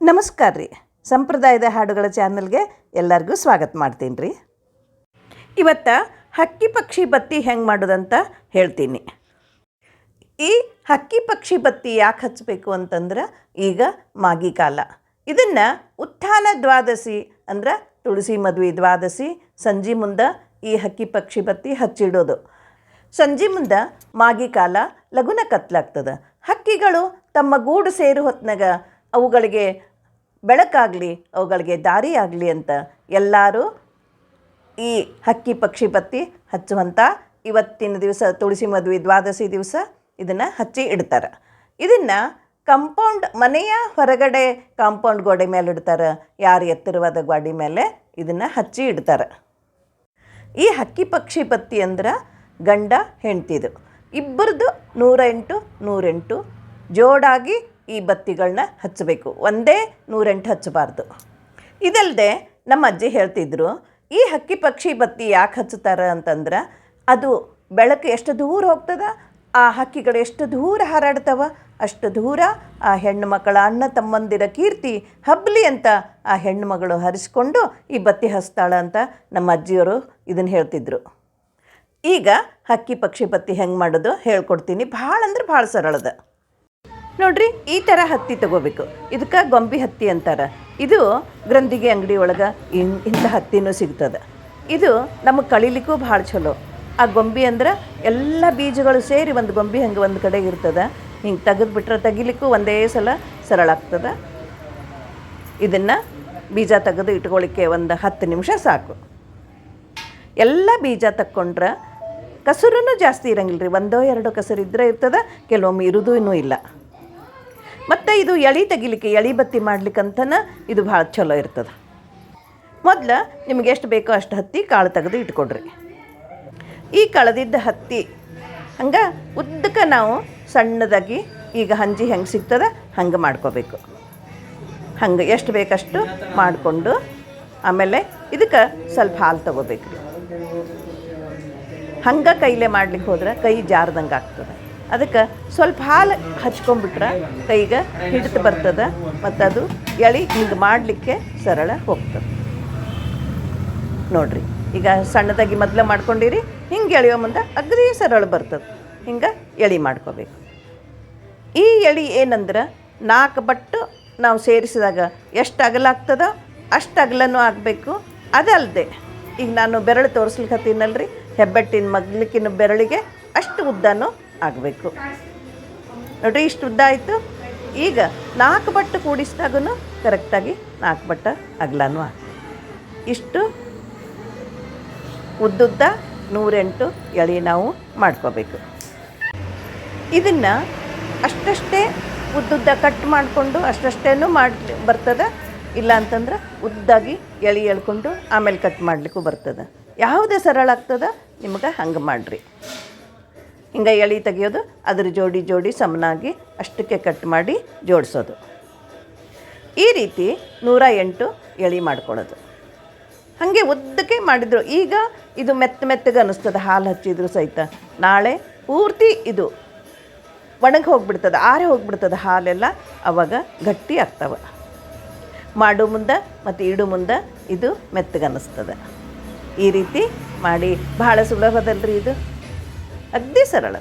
ನಮಸ್ಕಾರ ರೀ. ಸಂಪ್ರದಾಯದ ಹಾಡುಗಳ ಚಾನಲ್ಗೆ ಎಲ್ಲರಿಗೂ ಸ್ವಾಗತ ಮಾಡ್ತೀನಿ ರೀ. ಇವತ್ತು ಹಕ್ಕಿ ಪಕ್ಷಿ ಬತ್ತಿ ಹೆಂಗೆ ಮಾಡೋದಂತ ಹೇಳ್ತೀನಿ. ಈ ಹಕ್ಕಿ ಪಕ್ಷಿ ಬತ್ತಿ ಯಾಕೆ ಹಚ್ಚಬೇಕು ಅಂತಂದ್ರೆ ಈಗ ಮಾಗಿ ಕಾಲ. ಇದನ್ನು ಉತ್ಥಾನ ದ್ವಾದಶಿ ಅಂದ್ರೆ ತುಳಸಿ ಮದುವೆ ದ್ವಾದಶಿ ಸಂಜೆ ಮುಂದೆ ಈ ಹಕ್ಕಿ ಪಕ್ಷಿ ಬತ್ತಿ ಹಚ್ಚಿಡೋದು. ಸಂಜೆ ಮುಂದೆ ಮಾಗಿ ಕಾಲ ಲಘುನ ಕತ್ಲಾಗ್ತದೆ. ಹಕ್ಕಿಗಳು ತಮ್ಮ ಗೂಡು ಸೇರು ಹೊತ್ನಾಗ ಅವುಗಳಿಗೆ ಬೆಳಕಾಗಲಿ, ಅವುಗಳಿಗೆ ದಾರಿ ಆಗಲಿ ಅಂತ ಎಲ್ಲರೂ ಈ ಹಕ್ಕಿ ಪಕ್ಷಿ ಬತ್ತಿ ಹಚ್ಚುವಂಥ ಇವತ್ತಿನ ದಿವಸ, ತುಳಸಿ ಮದುವೆ ದ್ವಾದಶಿ ದಿವಸ ಇದನ್ನು ಹಚ್ಚಿ ಇಡ್ತಾರೆ. ಇದನ್ನು ಕಂಪೌಂಡ್ ಮನೆಯ ಹೊರಗಡೆ ಕಾಂಪೌಂಡ್ ಗೋಡೆ ಮೇಲೆ ಇಡ್ತಾರೆ. ಯಾರು ಎತ್ತರವಾದ ಗೋಡೆ ಮೇಲೆ ಇದನ್ನು ಹಚ್ಚಿ ಇಡ್ತಾರೆ. ಈ ಹಕ್ಕಿ ಪಕ್ಷಿ ಬತ್ತಿ ಅಂದ್ರೆ ಗಂಡ ಹೆಂಡ್ತಿದು. ಇಬ್ಬರದು ನೂರ ಎಂಟು ನೂರೆಂಟು ಜೋಡಾಗಿ ಈ ಬತ್ತಿಗಳನ್ನ ಹಚ್ಚಬೇಕು. ಒಂದೇ ನೂರೆಂಟು ಹಚ್ಚಬಾರ್ದು. ಇದಲ್ಲದೆ ನಮ್ಮ ಅಜ್ಜಿ ಹೇಳ್ತಿದ್ರು, ಈ ಹಕ್ಕಿ ಪಕ್ಷಿ ಬತ್ತಿ ಯಾಕೆ ಹಚ್ಚುತ್ತಾರೆ ಅಂತಂದ್ರೆ, ಅದು ಬೆಳಕು ಎಷ್ಟು ದೂರ ಹೋಗ್ತದ? ಆ ಹಕ್ಕಿಗಳು ಎಷ್ಟು ದೂರ ಹಾರಾಡ್ತವ? ಅಷ್ಟು ದೂರ ಆ ಹೆಣ್ಣು ಮಕ್ಕಳ ಅಣ್ಣ ತಮ್ಮಂದಿರ ಕೀರ್ತಿ ಹಬ್ಬಲಿ ಅಂತ ಆ ಹೆಣ್ಣು ಮಗಳು ಹರಿಸ್ಕೊಂಡು ಈ ಬತ್ತಿ ಹಸ್ತಾಳ ಅಂತ ನಮ್ಮ ಅಜ್ಜಿಯವರು ಇದನ್ನು ಹೇಳ್ತಿದ್ರು. ಈಗ ಹಕ್ಕಿ ಪಕ್ಷಿ ಬತ್ತಿ ಹೆಂಗೆ ಮಾಡೋದು ಹೇಳ್ಕೊಡ್ತೀನಿ. ಭಾಳ ಅಂದ್ರೆ ಭಾಳ ಸರಳದ. ನೋಡ್ರಿ, ಈ ಥರ ಹತ್ತಿ ತಗೋಬೇಕು. ಇದಕ್ಕೆ ಗೊಂಬಿ ಹತ್ತಿ ಅಂತಾರೆ. ಇದು ಗ್ರಂಥಿಗೆ ಅಂಗಡಿ ಒಳಗೆ ಇನ್ ಇಂಥ ಹತ್ತಿನೂ ಸಿಗ್ತದೆ. ಇದು ನಮಗೆ ಕಳಿಲಿಕ್ಕೂ ಭಾಳ ಚಲೋ ಆ ಗೊಂಬಿ ಅಂದ್ರೆ ಎಲ್ಲ ಬೀಜಗಳು ಸೇರಿ ಒಂದು ಗೊಂಬಿ ಹಂಗೆ ಒಂದು ಕಡೆ ಇರ್ತದೆ. ಹಿಂಗೆ ತೆಗೆದ್ಬಿಟ್ರೆ ತೆಗಿಲಿಕ್ಕೂ ಒಂದೇ ಸಲ ಸರಳ ಆಗ್ತದೆ. ಇದನ್ನು ಬೀಜ ತೆಗೆದು ಇಟ್ಕೊಳ್ಳಿಕ್ಕೆ ಒಂದು ಹತ್ತು ನಿಮಿಷ ಸಾಕು. ಎಲ್ಲ ಬೀಜ ತಕ್ಕೊಂಡ್ರೆ ಕಸರೂ ಜಾಸ್ತಿ ಇರಂಗಿಲ್ಲ ರೀ ಒಂದೋ ಎರಡೋ ಕಸರು ಇದ್ದರೆ ಇರ್ತದೆ, ಕೆಲವೊಮ್ಮೆ ಇರೋದೂ ಇಲ್ಲ. ಮತ್ತು ಇದು ಎಳಿ ತೆಗಿಲಿಕ್ಕೆ, ಎಳಿ ಬತ್ತಿ ಮಾಡ್ಲಿಕ್ಕಂತನ ಇದು ಭಾಳ ಚಲೋ ಇರ್ತದೆ. ಮೊದಲು ನಿಮ್ಗೆ ಎಷ್ಟು ಬೇಕೋ ಅಷ್ಟು ಹತ್ತಿ ಕಾಳು ತೆಗೆದು ಇಟ್ಕೊಡ್ರಿ. ಈ ಕಳೆದಿದ್ದ ಹತ್ತಿ ಹಂಗೆ ಉದ್ದಕ್ಕೆ ನಾವು ಸಣ್ಣದಾಗಿ ಈಗ ಹಂಜಿ ಹೆಂಗೆ ಸಿಗ್ತದೆ ಹಂಗೆ ಮಾಡ್ಕೋಬೇಕು. ಹಂಗೆ ಎಷ್ಟು ಬೇಕಷ್ಟು ಮಾಡಿಕೊಂಡು ಆಮೇಲೆ ಇದಕ್ಕೆ ಸ್ವಲ್ಪ ಹಾಲು ತಗೋಬೇಕು ಹಂಗೆ ಕೈಲೇ ಮಾಡ್ಲಿಕ್ಕೆ ಹೋದ್ರೆ ಕೈ ಜಾರ್ದಂಗೆ ಆಗ್ತದೆ. ಅದಕ್ಕೆ ಸ್ವಲ್ಪ ಹಾಲು ಹಚ್ಕೊಂಡ್ಬಿಟ್ರೆ ಕೈಗೆ ಹಿಡಿದು ಬರ್ತದೆ ಮತ್ತು ಅದು ಎಳಿ ಹಿಂಗೆ ಮಾಡಲಿಕ್ಕೆ ಸರಳ ಹೋಗ್ತದೆ. ನೋಡ್ರಿ, ಈಗ ಸಣ್ಣದಾಗಿ ಮೊದಲು ಮಾಡ್ಕೊಂಡಿರಿ, ಹಿಂಗೆ ಎಳೆಯೋ ಮುಂದೆ ಅಗದಿ ಸರಳ ಬರ್ತದೆ. ಹಿಂಗೆ ಎಳಿ ಮಾಡ್ಕೋಬೇಕು. ಈ ಎಳಿ ಏನಂದ್ರೆ ನಾಲ್ಕು ಬಟ್ಟು ನಾವು ಸೇರಿಸಿದಾಗ ಎಷ್ಟು ಅಗಲ ಆಗ್ತದೋ ಅಷ್ಟು ಅಗಲನೂ ಆಗಬೇಕು. ಅದಲ್ಲದೆ ಈಗ ನಾನು ಬೆರಳು ತೋರಿಸ್ಲಿಕ್ಕತ್ತೀನಲ್ರಿ ಹೆಬ್ಬೆಟ್ಟಿನ ಮಗ್ಲಿಕ್ಕಿನ ಬೆರಳಿಗೆ ಅಷ್ಟು ಉದ್ದನೂ ಆಗಬೇಕು. ನೋಡ್ರಿ, ಇಷ್ಟು ಉದ್ದ ಆಯಿತು. ಈಗ ನಾಲ್ಕು ಬಟ್ಟು ಕೂಡಿಸಿದಾಗೂ ಕರೆಕ್ಟಾಗಿ ನಾಲ್ಕು ಬಟ್ಟ ಅಗಲನೂ ಇಷ್ಟು ಉದ್ದುದ್ದ ನೂರೆಂಟು ಎಳೆ ನಾವು ಮಾಡ್ಕೋಬೇಕು. ಇದನ್ನು ಅಷ್ಟಷ್ಟೇ ಉದ್ದುದ್ದ ಕಟ್ ಮಾಡಿಕೊಂಡು ಅಷ್ಟಷ್ಟೇನೂ ಮಾಡಿ, ಬರ್ತದೆ. ಇಲ್ಲ ಅಂತಂದ್ರೆ ಉದ್ದಾಗಿ ಎಳೆ ಎಳ್ಕೊಂಡು ಆಮೇಲೆ ಕಟ್ ಮಾಡಲಿಕ್ಕೂ ಬರ್ತದೆ. ಯಾವುದೇ ಸರಳ ಆಗ್ತದೆ, ನಿಮ್ಗೆ ಹಂಗೆ ಮಾಡಿರಿ. ಹಿಂಗೆ ಎಳೆ ತೆಗಿಯೋದು, ಅದ್ರ ಜೋಡಿ ಜೋಡಿ ಸಮನಾಗಿ ಅಷ್ಟಕ್ಕೆ ಕಟ್ ಮಾಡಿ ಜೋಡಿಸೋದು. ಈ ರೀತಿ ನೂರ ಎಂಟು ಎಳೆ ಮಾಡ್ಕೊಳ್ಳೋದು ಹಾಗೆ ಉದ್ದಕ್ಕೆ ಮಾಡಿದ್ರು. ಈಗ ಇದು ಮೆತ್ತ ಮೆತ್ತಗೆ ಅನ್ನಿಸ್ತದೆ, ಹಾಲು ಹಚ್ಚಿದ್ರು ಸಹಿತ. ನಾಳೆ ಪೂರ್ತಿ ಇದು ಒಣಗಿ ಹೋಗ್ಬಿಡ್ತದೆ, ಆರೆ ಹೋಗ್ಬಿಡ್ತದೆ ಹಾಲೆಲ್ಲ, ಅವಾಗ ಗಟ್ಟಿ ಆಗ್ತವೆ. ಮಾಡು ಮುಂದೆ ಮತ್ತು ಇಡು ಮುಂದೆ ಇದು ಮೆತ್ತಗನ್ನಿಸ್ತದೆ ಈ ರೀತಿ ಮಾಡಿ, ಭಾಳ ಸುಲಭದಲ್ರಿ ಇದು. ಅಗ್ದಿ ಸರಳ.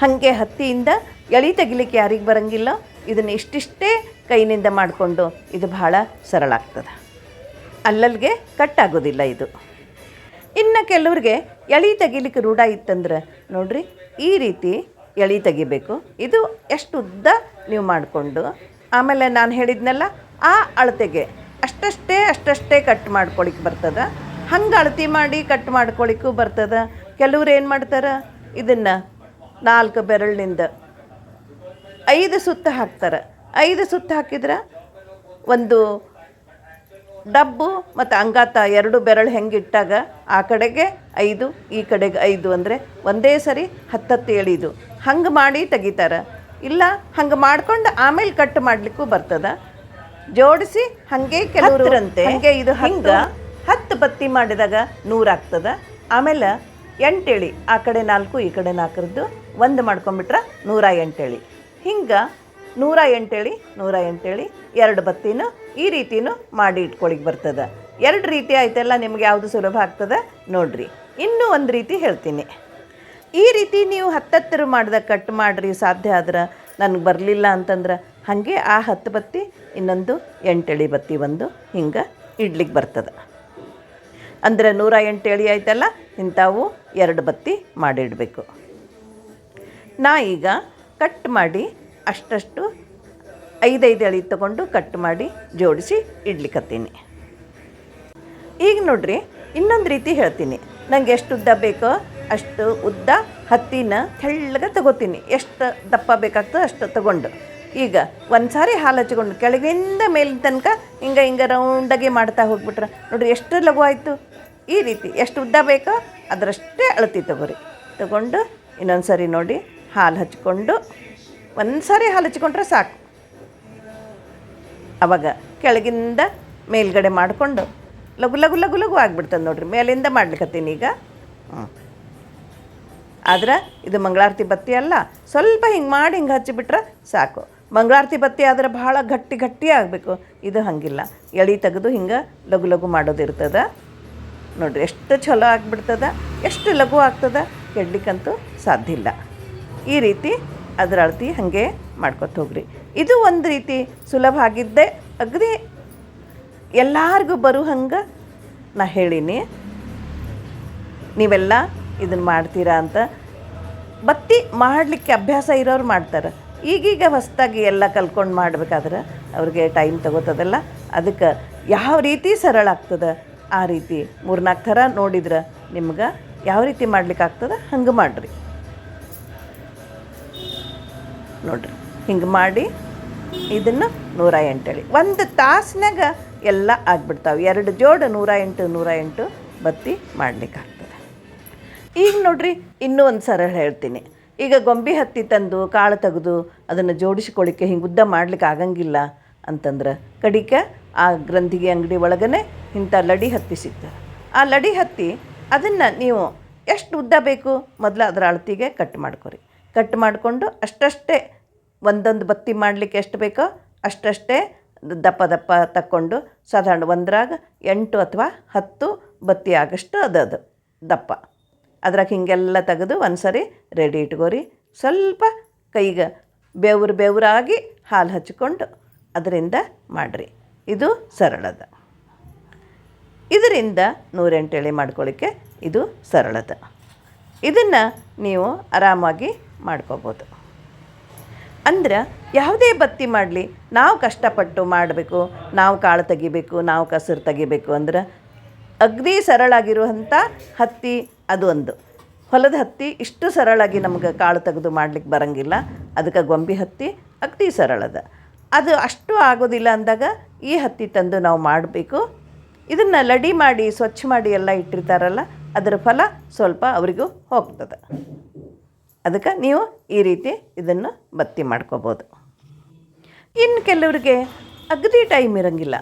ಹಾಗೆ ಹತ್ತಿಯಿಂದ ಎಳಿ ತೆಗಿಲಿಕ್ಕೆ ಯಾರಿಗೆ ಬರಂಗಿಲ್ಲ. ಇದನ್ನು ಇಷ್ಟಿಷ್ಟೇ ಕೈನಿಂದ ಮಾಡಿಕೊಂಡು ಇದು ಬಹಳ ಸರಳ ಆಗ್ತದೆ. ಅಲ್ಲಲ್ಲಿಗೆ ಕಟ್ ಆಗೋದಿಲ್ಲ ಇದು. ಇನ್ನು ಕೆಲವ್ರಿಗೆ ಎಳಿ ತೆಗಿಲಿಕ್ಕೆ ರೂಢ ಇತ್ತಂದ್ರೆ ನೋಡ್ರಿ ಈ ರೀತಿ ಎಳಿ ತೆಗಿಬೇಕು. ಇದು ಎಷ್ಟು ಉದ್ದ ನೀವು ಮಾಡಿಕೊಂಡು. ಆಮೇಲೆ ನಾನು ಹೇಳಿದ್ನಲ್ಲ, ಆ ಅಳತೆಗೆ ಅಷ್ಟಷ್ಟೇ ಅಷ್ಟಷ್ಟೇ ಕಟ್ ಮಾಡ್ಕೊಳಿಕ್ಕೆ ಬರ್ತದೆ. ಹಂಗೆ ಅಳತೆ ಮಾಡಿ ಕಟ್ ಮಾಡ್ಕೊಳಿಕ್ಕೂ ಬರ್ತದೆ. ಕೆಲವ್ರು ಏನು ಮಾಡ್ತಾರೆ? ಇದನ್ನು ನಾಲ್ಕು ಬೆರಳಿನಿಂದ ಐದು ಸುತ್ತ ಹಾಕ್ತಾರೆ. ಐದು ಸುತ್ತ ಹಾಕಿದ್ರೆ ಒಂದು ಡಬ್ಬು ಮತ್ತು ಅಂಗಾತ ಎರಡು ಬೆರಳು ಹೆಂಗೆ ಇಟ್ಟಾಗ ಆ ಕಡೆಗೆ ಐದು ಈ ಕಡೆಗೆ ಐದು ಅಂದರೆ ಒಂದೇ ಸರಿ ಹತ್ತತ್ತು ಎಳಿದು ಹಂಗೆ ಮಾಡಿ ತೆಗಿತಾರೆ. ಇಲ್ಲ ಹಂಗೆ ಮಾಡ್ಕೊಂಡು ಆಮೇಲೆ ಕಟ್ ಮಾಡಲಿಕ್ಕೂ ಬರ್ತದೆ. ಜೋಡಿಸಿ ಹಾಗೆ ಕೆಲವರಂತೆ ಹಂಗೆ ಇದು ಹಂಗೆ ಹತ್ತು ಬತ್ತಿ ಮಾಡಿದಾಗ ನೂರಾಗ್ತದೆ ಆಮೇಲೆ ಎಂಟೇಳಿ, ಆ ಕಡೆ ನಾಲ್ಕು, ಈ ಕಡೆ ನಾಲ್ಕರದ್ದು ಒಂದು ಮಾಡ್ಕೊಂಬಿಟ್ರೆ ನೂರ ಎಂಟೇಳಿ. ಹಿಂಗೆ ನೂರ ಎಂಟೇಳಿ ನೂರ ಎಂಟೇಳಿ, ಎರಡು ಬತ್ತಿನೂ ಈ ರೀತಿನೂ ಮಾಡಿ ಇಟ್ಕೊಳಿಕ್ಕೆ ಬರ್ತದೆ. ಎರಡು ರೀತಿ ಆಯ್ತಲ್ಲ, ನಿಮ್ಗೆ ಯಾವುದು ಸುಲಭ ಆಗ್ತದೆ? ನೋಡ್ರಿ. ಇನ್ನೂ ಒಂದು ರೀತಿ ಹೇಳ್ತೀನಿ. ಈ ರೀತಿ ನೀವು ಹತ್ತತ್ತರ ಮಾಡ್ದ ಕಟ್ ಮಾಡಿರಿ, ಸಾಧ್ಯ ಆದ್ರೆ ನನಗೆ ಬರಲಿಲ್ಲ ಅಂತಂದ್ರೆ ಹಾಗೆ ಆ ಹತ್ತು ಬತ್ತಿ ಇನ್ನೊಂದು ಎಂಟೆಳಿ ಬತ್ತಿ ಒಂದು ಹಿಂಗೆ ಇಡ್ಲಿಕ್ಕೆ ಬರ್ತದೆ. ಅಂದರೆ ನೂರ ಎಂಟು ಎಳಿ ಆಯ್ತಲ್ಲ, ಇಂಥವು ಎರಡು ಬತ್ತಿ ಮಾಡಿಡಬೇಕು. ನಾ ಈಗ ಕಟ್ ಮಾಡಿ ಅಷ್ಟಷ್ಟು ಐದೈದು ಎಳಿ ತಗೊಂಡು ಕಟ್ ಮಾಡಿ ಜೋಡಿಸಿ ಇಡ್ಲಿಕ್ಕತ್ತೀನಿ ಈಗ ನೋಡ್ರಿ, ಇನ್ನೊಂದು ರೀತಿ ಹೇಳ್ತೀನಿ. ನನಗೆ ಎಷ್ಟು ಉದ್ದ ಬೇಕೋ ಅಷ್ಟು ಉದ್ದ ಹತ್ತಿನ ತೆಳ್ಳಗೆ ತಗೋತೀನಿ. ಎಷ್ಟು ದಪ್ಪ ಬೇಕಾಗ್ತದೆ ಅಷ್ಟು ತಗೊಂಡು. ಈಗ ಒಂದು ಸಾರಿ ಹಾಲು ಹಚ್ಕೊಂಡು ಕೆಳಗಿಂದ ಮೇಲಿನ ತನಕ ಹಿಂಗೆ ಹಿಂಗೆ ರೌಂಡಾಗಿ ಮಾಡ್ತಾ ಹೋಗ್ಬಿಟ್ರೆ. ನೋಡ್ರಿ ಎಷ್ಟು ಲಘು ಆಯಿತು ಈ ರೀತಿ ಎಷ್ಟು ಉದ್ದ ಬೇಕೋ ಅದರಷ್ಟೇ ಅಳತಿ ತಗೋರಿ. ತಗೊಂಡು ಇನ್ನೊಂದು ಸರಿ ನೋಡಿ ಹಾಲು ಹಚ್ಕೊಂಡು ಒಂದು ಸಾರಿ ಹಾಲು ಹಚ್ಕೊಂಡ್ರೆ ಸಾಕು. ಅವಾಗ ಕೆಳಗಿಂದ ಮೇಲ್ಗಡೆ ಮಾಡಿಕೊಂಡು ಲಘು ಲಘು ಲಘು ಲಘು ಆಗ್ಬಿಡ್ತದೆ ನೋಡ್ರಿ. ಮೇಲಿಂದ ಮಾಡ್ಲಿಕ್ಕತ್ತೀನಿ ಈಗ. ಹ್ಞೂ ಆದ್ರೆ ಇದು ಮಂಗಳಾರತಿ ಬತ್ತಿ ಅಲ್ಲ. ಸ್ವಲ್ಪ ಹಿಂಗೆ ಮಾಡಿ ಹಿಂಗೆ ಹಚ್ಚಿಬಿಟ್ರೆ ಸಾಕು. ಮಂಗಳಾರತಿ ಬತ್ತಿ ಆದ್ರೆ ಭಾಳ ಗಟ್ಟಿ ಗಟ್ಟಿ ಆಗಬೇಕು. ಇದು ಹಾಗಿಲ್ಲ. ಎಳಿ ತೆಗೆದು ಹಿಂಗೆ ಲಘು ಲಘು ಮಾಡೋದಿರ್ತದೆ ನೋಡಿರಿ, ಎಷ್ಟು ಚಲೋ ಆಗಿಬಿಡ್ತದ, ಎಷ್ಟು ಲಘು ಆಗ್ತದೆ ಕೆಡ್ಲಿಕ್ಕಂತೂ ಸಾಧ್ಯ ಇಲ್ಲ. ಈ ರೀತಿ ಅದರ ಅಳತಿ ಹಾಗೆ ಮಾಡ್ಕೊತ ಹೋಗ್ರಿ. ಇದು ಒಂದು ರೀತಿ ಸುಲಭ ಆಗಿದ್ದೆ. ಅಗದಿ ಎಲ್ಲರಿಗೂ ಬರೋ ಹಂಗೆ ನಾ ಹೇಳೀನಿ. ನೀವೆಲ್ಲ ಇದನ್ನು ಮಾಡ್ತೀರಾ ಅಂತ. ಬತ್ತಿ ಮಾಡಲಿಕ್ಕೆ ಅಭ್ಯಾಸ ಇರೋರು ಮಾಡ್ತಾರೆ. ಈಗೀಗ ಹೊಸದಾಗಿ ಎಲ್ಲ ಕಲ್ತ್ಕೊಂಡು ಮಾಡ್ಬೇಕಾದ್ರೆ ಅವ್ರಿಗೆ ಟೈಮ್ ತಗೋತದಲ್ಲ. ಅದಕ್ಕೆ ಯಾವ ರೀತಿ ಸರಳ ಆಗ್ತದೆ? ಆ ರೀತಿ ಮೂರ್ನಾಲ್ಕು ಥರ ನೋಡಿದ್ರೆ ನಿಮ್ಗೆ ಯಾವ ರೀತಿ ಮಾಡ್ಲಿಕ್ಕೆ ಆಗ್ತದೆ? ಹಂಗೆ ಮಾಡಿರಿ. ನೋಡ್ರಿ, ಹಿಂಗೆ ಮಾಡಿ ಇದನ್ನು ನೂರ ಎಂಟೇಳಿ ಒಂದು ತಾಸಿನಾಗ ಎಲ್ಲ ಆಗ್ಬಿಡ್ತಾವೆ. ಎರಡು ಜೋಡು ನೂರ ಎಂಟು ನೂರ ಎಂಟು ಬತ್ತಿ ಮಾಡ್ಲಿಕ್ಕೆ ಆಗ್ತದೆ. ಈಗ ನೋಡ್ರಿ, ಇನ್ನೂ ಒಂದು ಸರಳ ಹೇಳ್ತೀನಿ. ಈಗ ಗೊಂಬೆ ಹತ್ತಿ ತಂದು ಕಾಳು ತೆಗೆದು ಅದನ್ನು ಜೋಡಿಸ್ಕೊಳ್ಳಿಕ್ಕೆ ಹಿಂಗೆ ಉದ್ದ ಮಾಡ್ಲಿಕ್ಕೆ ಆಗಂಗಿಲ್ಲ ಅಂತಂದ್ರೆ ಕಡಿಕೆ ಆ ಗ್ರಂಥಿಗೆ ಅಂಗಡಿ ಒಳಗನೆ ಇಂಥ ಲಡಿ ಹತ್ತಿ ಸಿಗ್ತದೆ. ಆ ಲಡಿ ಹತ್ತಿ ಅದನ್ನು ನೀವು ಎಷ್ಟು ಉದ್ದ ಬೇಕು? ಮೊದಲು ಅದರ ಅಳತಿಗೆ ಕಟ್ ಮಾಡ್ಕೊರಿ. ಕಟ್ ಮಾಡಿಕೊಂಡು ಅಷ್ಟಷ್ಟೇ ಒಂದೊಂದು ಬತ್ತಿ ಮಾಡಲಿಕ್ಕೆ ಎಷ್ಟು ಬೇಕೋ ಅಷ್ಟಷ್ಟೇ ದಪ್ಪ ದಪ್ಪ ತಕ್ಕೊಂಡು ಸಾಧಾರಣ ಒಂದರಾಗ ಎಂಟು ಅಥವಾ ಹತ್ತು ಬತ್ತಿ ಆಗಷ್ಟು ಅದು ಅದು ದಪ್ಪ. ಅದ್ರಾಗ ಹಿಂಗೆಲ್ಲ ತೆಗೆದು ಒಂದು ಸರಿ ರೆಡಿ ಇಟ್ಕೋರಿ. ಸ್ವಲ್ಪ ಕೈಗೆ ಬೆವ್ರು ಬೆವರಾಗಿ ಹಾಲು ಹಚ್ಕೊಂಡು ಅದರಿಂದ ಮಾಡಿರಿ. ಇದು ಸರಳದ. ಇದರಿಂದ ನೂರೆಂಟು ಎಳೆ ಮಾಡ್ಕೊಳ್ಳಿಕ್ಕೆ ಇದು ಸರಳದ. ಇದನ್ನು ನೀವು ಆರಾಮಾಗಿ ಮಾಡ್ಕೋಬೋದು. ಅಂದ್ರೆ ಯಾವುದೇ ಬತ್ತಿ ಮಾಡಲಿ, ನಾವು ಕಷ್ಟಪಟ್ಟು ಮಾಡಬೇಕು, ನಾವು ಕಾಳು ತೆಗಿಬೇಕು, ನಾವು ಕಸರು ತೆಗಿಬೇಕು ಅಂದ್ರೆ ಅಗ್ದಿ ಸರಳಾಗಿರುವಂಥ ಹತ್ತಿ ಅದು ಒಂದು. ಹೊಲದ ಹತ್ತಿ ಇಷ್ಟು ಸರಳಾಗಿ ನಮ್ಗೆ ಕಾಳು ತೆಗೆದು ಮಾಡ್ಲಿಕ್ಕೆ ಬರಂಗಿಲ್ಲ. ಅದಕ್ಕೆ ಗೊಂಬೆ ಹತ್ತಿ ಅಗ್ದಿ ಸರಳದ. ಅದು ಅಷ್ಟು ಆಗೋದಿಲ್ಲ ಅಂದಾಗ ಈ ಹತ್ತಿ ತಂದು ನಾವು ಮಾಡಬೇಕು. ಇದನ್ನು ಲಡಿ ಮಾಡಿ, ಸ್ವಚ್ಛ ಮಾಡಿ ಎಲ್ಲ ಇಟ್ಟಿರ್ತಾರಲ್ಲ, ಅದರ ಫಲ ಸ್ವಲ್ಪ ಅವರಿಗೂ ಹೋಗ್ತದೆ. ಅದಕ್ಕೆ ನೀವು ಈ ರೀತಿ ಇದನ್ನು ಬತ್ತಿ ಮಾಡ್ಕೋಬೋದು. ಇನ್ನು ಕೆಲವರಿಗೆ ಅಗದಿ ಟೈಮ್ ಇರೋಂಗಿಲ್ಲ.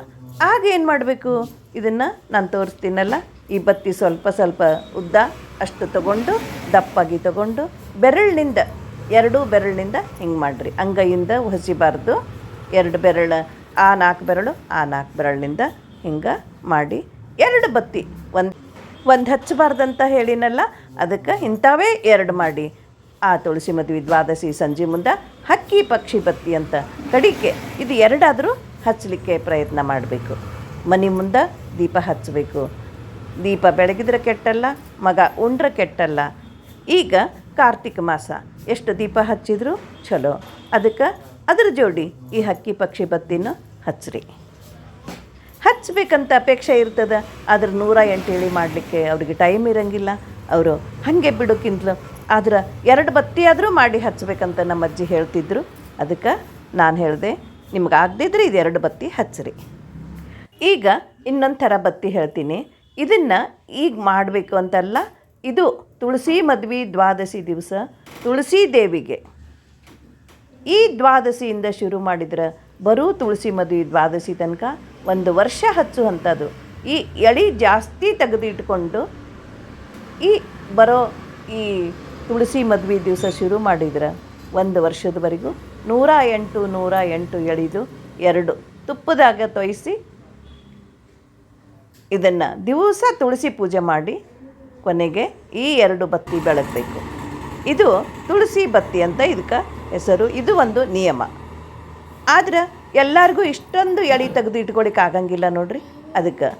ಆಗ ಏನು ಮಾಡಬೇಕು? ಇದನ್ನು ನಾನು ತೋರಿಸ್ತೀನಲ್ಲ ಈ ಬತ್ತಿ ಸ್ವಲ್ಪ ಸ್ವಲ್ಪ ಉದ್ದ, ಅಷ್ಟು ತಗೊಂಡು, ದಪ್ಪಾಗಿ ತಗೊಂಡು, ಬೆರಳಿನಿಂದ, ಎರಡೂ ಬೆರಳಿನಿಂದ ಹಿಂಗೆ ಮಾಡಿರಿ. ಅಂಗೈಯಿಂದ ಹೊಸಿಬಾರ್ದು. ಎರಡು ಬೆರಳು, ಆ ನಾಲ್ಕು ಬೆರಳು, ಆ ನಾಲ್ಕು ಬೆರಳಿನಿಂದ ಹಿಂಗೆ ಮಾಡಿ ಎರಡು ಬತ್ತಿ. ಒಂದು ಒಂದು ಹಚ್ಚಬಾರ್ದಂತ ಹೇಳಿನಲ್ಲ, ಅದಕ್ಕೆ ಇಂಥವೇ ಎರಡು ಮಾಡಿ. ಆ ತುಳಸಿ ಮದುವೆ ದ್ವಾದಶಿ ಸಂಜೆ ಮುಂದೆ ಹಕ್ಕಿ ಪಕ್ಷಿ ಬತ್ತಿ ಅಂತ ಕಡಿಕೆ. ಇದು ಎರಡಾದರೂ ಹಚ್ಚಲಿಕ್ಕೆ ಪ್ರಯತ್ನ ಮಾಡಬೇಕು. ಮನೆ ಮುಂದೆ ದೀಪ ಹಚ್ಚಬೇಕು. ದೀಪ ಬೆಳಗಿದ್ರೆ ಕೆಟ್ಟಲ್ಲ, ಮಗ ಉಂಡ್ರೆ ಕೆಟ್ಟಲ್ಲ. ಈಗ ಕಾರ್ತಿಕ ಮಾಸ. ಎಷ್ಟು ದೀಪ ಹಚ್ಚಿದ್ರು ಚಲೋ. ಅದಕ್ಕೆ ಅದ್ರ ಜೋಡಿ ಈ ಹಕ್ಕಿ ಪಕ್ಷಿ ಬತ್ತಿನೂ ಹಚ್ಚ್ರಿ ಹಚ್ಚಬೇಕಂತ ಅಪೇಕ್ಷೆ ಇರ್ತದೆ. ಆದ್ರೆ ನೂರ ಎಂಟು ಇಳಿ ಮಾಡಲಿಕ್ಕೆ ಅವ್ರಿಗೆ ಟೈಮ್ ಇರಂಗಿಲ್ಲ. ಅವರು ಹಾಗೆ ಬಿಡೋಕ್ಕಿಂತಲೂ ಆದ್ರೆ ಎರಡು ಬತ್ತಿ ಆದರೂ ಮಾಡಿ ಹಚ್ಬೇಕಂತ ನಮ್ಮ ಅಜ್ಜಿ ಹೇಳ್ತಿದ್ರು. ಅದಕ್ಕೆ ನಾನು ಹೇಳಿದೆ, ನಿಮ್ಗೆ ಆಗದಿದ್ರೆ ಇದು ಎರಡು ಬತ್ತಿ ಹಚ್ಚ್ರಿ ಈಗ ಇನ್ನೊಂದು ಥರ ಬತ್ತಿ ಹೇಳ್ತೀನಿ. ಇದನ್ನು ಈಗ ಮಾಡಬೇಕು ಅಂತಲ್ಲ, ಇದು ತುಳಸಿ ಮದ್ವಿ ದ್ವಾದಶಿ ದಿವಸ, ತುಳಸಿ ದೇವಿಗೆ. ಈ ದ್ವಾದಶಿಯಿಂದ ಶುರು ಮಾಡಿದ್ರೆ ಬರೂ ತುಳಸಿ ಮದುವೆ ದ್ವಾದಶಿ ತನಕ ಒಂದು ವರ್ಷ ಹಚ್ಚುವಂಥದ್ದು ಈ ಎಳಿ ಜಾಸ್ತಿ ತೆಗೆದಿಟ್ಕೊಂಡು ಈ ಬರೋ ಈ ತುಳಸಿ ಮದುವೆ ದಿವಸ ಶುರು ಮಾಡಿದ್ರೆ ಒಂದು ವರ್ಷದವರೆಗೂ ನೂರ ಎಂಟು ನೂರ ಎಂಟು ಎಳಿದು ಎರಡು ತುಪ್ಪದಾಗ ತೊಯಿಸಿ ಇದನ್ನು ದಿವಸ ತುಳಸಿ ಪೂಜೆ ಮಾಡಿ ಕೊನೆಗೆ ಈ ಎರಡು ಬತ್ತಿ ಬೆಳಗಬೇಕು. ಇದು ತುಳಸಿ ಬತ್ತಿ ಅಂತ ಇದಕ್ಕೆ ಹೆಸರು. ಇದು ಒಂದು ನಿಯಮ. ಆದ್ರೆ ಎಲ್ಲರಿಗೂ ಇಷ್ಟೊಂದು ಎಳೆ ತೆಗೆದು ಇಟ್ಕೊಳಿಕ್ಕೆ ಆಗಂಗಿಲ್ಲ ನೋಡ್ರಿ. ಅದಕ್ಕೆ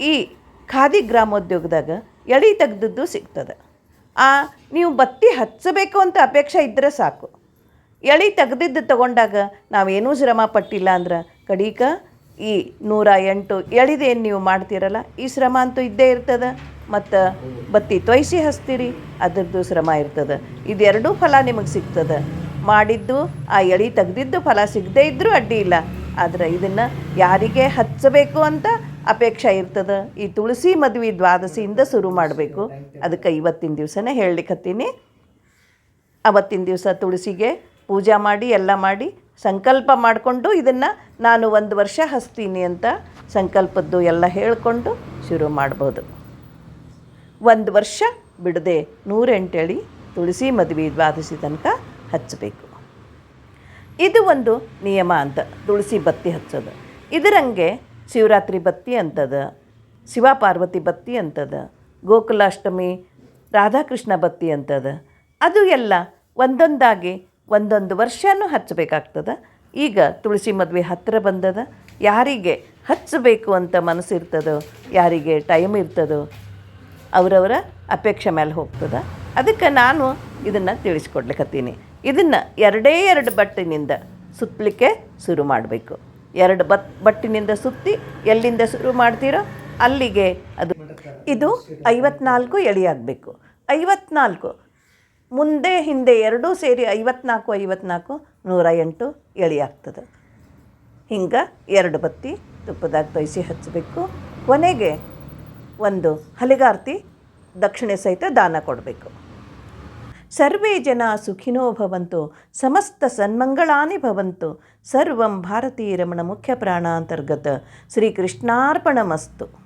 ಈ ಖಾದಿ ಗ್ರಾಮೋದ್ಯೋಗದಾಗ ಎಳೆ ತೆಗೆದದ್ದು ಸಿಗ್ತದೆ. ಆ, ನೀವು ಬತ್ತಿ ಹಚ್ಚಬೇಕು ಅಂತ ಅಪೇಕ್ಷೆ ಇದ್ದರೆ ಸಾಕು. ಎಳೆ ತೆಗೆದಿದ್ದು ತಗೊಂಡಾಗ ನಾವೇನೂ ಶ್ರಮ ಪಟ್ಟಿಲ್ಲ ಅಂದ್ರೆ, ಕಡೀಕ ಈ ನೂರ ಎಂಟು ಎಳಿದೇನು ನೀವು ಮಾಡ್ತೀರಲ್ಲ, ಈ ಶ್ರಮ ಅಂತೂ ಇದ್ದೇ ಇರ್ತದೆ. ಮತ್ತು ಬತ್ತಿ ತೊಯ್ಸಿ ಹಚ್ತೀರಿ, ಅದ್ರದ್ದು ಶ್ರಮ ಇರ್ತದೆ. ಇದೆರಡೂ ಫಲ ನಿಮಗೆ ಸಿಗ್ತದೆ. ಮಾಡಿದ್ದು, ಆ ಎಳಿ ತೆಗೆದಿದ್ದು ಫಲ ಸಿಗದೇ ಇದ್ದರೂ ಅಡ್ಡಿ ಇಲ್ಲ. ಆದರೆ ಇದನ್ನು ಯಾರಿಗೆ ಹಚ್ಚಬೇಕು ಅಂತ ಅಪೇಕ್ಷೆ ಇರ್ತದೆ. ಈ ತುಳಸಿ ಮದುವೆ ದ್ವಾದಶಿಯಿಂದ ಶುರು ಮಾಡಬೇಕು. ಅದಕ್ಕೆ ಇವತ್ತಿನ ದಿವಸನೇ ಹೇಳಲಿಕ್ಕತ್ತೀನಿ ಅವತ್ತಿನ ದಿವಸ ತುಳಸಿಗೆ ಪೂಜೆ ಮಾಡಿ, ಎಲ್ಲ ಮಾಡಿ ಸಂಕಲ್ಪ ಮಾಡಿಕೊಂಡು ಇದನ್ನು ನಾನು ಒಂದು ವರ್ಷ ಹಸ್ತೀನಿ ಅಂತ ಸಂಕಲ್ಪದ್ದು ಎಲ್ಲ ಹೇಳಿಕೊಂಡು ಶುರು ಮಾಡ್ಬೋದು. ಒಂದು ವರ್ಷ ಬಿಡದೆ ನೂರೆಂಟೇಳಿ ತುಳಸಿ ಮದುವೆ ದ್ವಾದಶಿ ತನಕ ಹಚ್ಚಬೇಕು. ಇದು ಒಂದು ನಿಯಮ ಅಂತ, ತುಳಸಿ ಬತ್ತಿ ಹಚ್ಚೋದು. ಇದರಂಗೆ ಶಿವರಾತ್ರಿ ಬತ್ತಿ ಅಂತದ ಶಿವ ಪಾರ್ವತಿ ಬತ್ತಿ ಅಂತದ, ಗೋಕುಲಾಷ್ಟಮಿ, ರಾಧಾಕೃಷ್ಣ ಬತ್ತಿ ಅಂತದ. ಅದು ಎಲ್ಲ ಒಂದೊಂದಾಗಿ ಒಂದೊಂದು ವರ್ಷನೂ ಹಚ್ಚಬೇಕಾಗ್ತದೆ. ಈಗ ತುಳಸಿ ಮದುವೆ ಹತ್ತಿರ ಬಂದದ. ಯಾರಿಗೆ ಹಚ್ಚಬೇಕು ಅಂತ ಮನಸ್ಸಿರ್ತದೋ, ಯಾರಿಗೆ ಟೈಮ್ ಇರ್ತದೋ ಅವರವರ ಅಪೇಕ್ಷೆ ಮೇಲೆ ಹೋಗ್ತದೆ. ಅದಕ್ಕೆ ನಾನು ಇದನ್ನು ತಿಳಿಸ್ಕೊಡ್ಲಿಕ್ಕತ್ತೀನಿ ಇದನ್ನು ಎರಡೇ ಎರಡು ಬಟ್ಟಿನಿಂದ ಸುತ್ತಲಿಕ್ಕೆ ಶುರು ಮಾಡಬೇಕು. ಎರಡು ಬತ್ ಬಟ್ಟಿನಿಂದ ಸುತ್ತಿ ಎಲ್ಲಿಂದ ಶುರು ಮಾಡ್ತೀರೋ ಅಲ್ಲಿಗೆ ಅದು. ಇದು ಐವತ್ನಾಲ್ಕು ಎಳೆಯಾಗಬೇಕು. ಐವತ್ನಾಲ್ಕು ಮುಂದೆ ಹಿಂದೆ ಎರಡೂ ಸೇರಿ ಐವತ್ನಾಲ್ಕು ಐವತ್ನಾಲ್ಕು ನೂರ ಎಂಟು ಎಳೆಯಾಗ್ತದೆ. ಹಿಂಗೆ ಎರಡು ಬತ್ತಿ ತುಪ್ಪದಾಗ ಬಯಸಿ ಹಚ್ಚಬೇಕು ಕೊನೆಗೆ ಒಂದು ಹಲಿಗಾರ್ತಿ, ದಕ್ಷಿಣೆ ಸಹಿತ ದಾನ ಕೊಡಬೇಕು. ಸರ್ವೇ ಜನ ಸುಖಿನೋ ಭವಂತು, ಸಮಸ್ತ ಸನ್ಮಂಗಳಾನಿ ಭವಂತು. ಸರ್ವಂ ಭಾರತೀ ರಮಣ ಮುಖ್ಯ ಪ್ರಾಣಾಂತರ್ಗತ. ಶ್ರೀಕೃಷ್ಣಾರ್ಪಣಮಸ್ತು.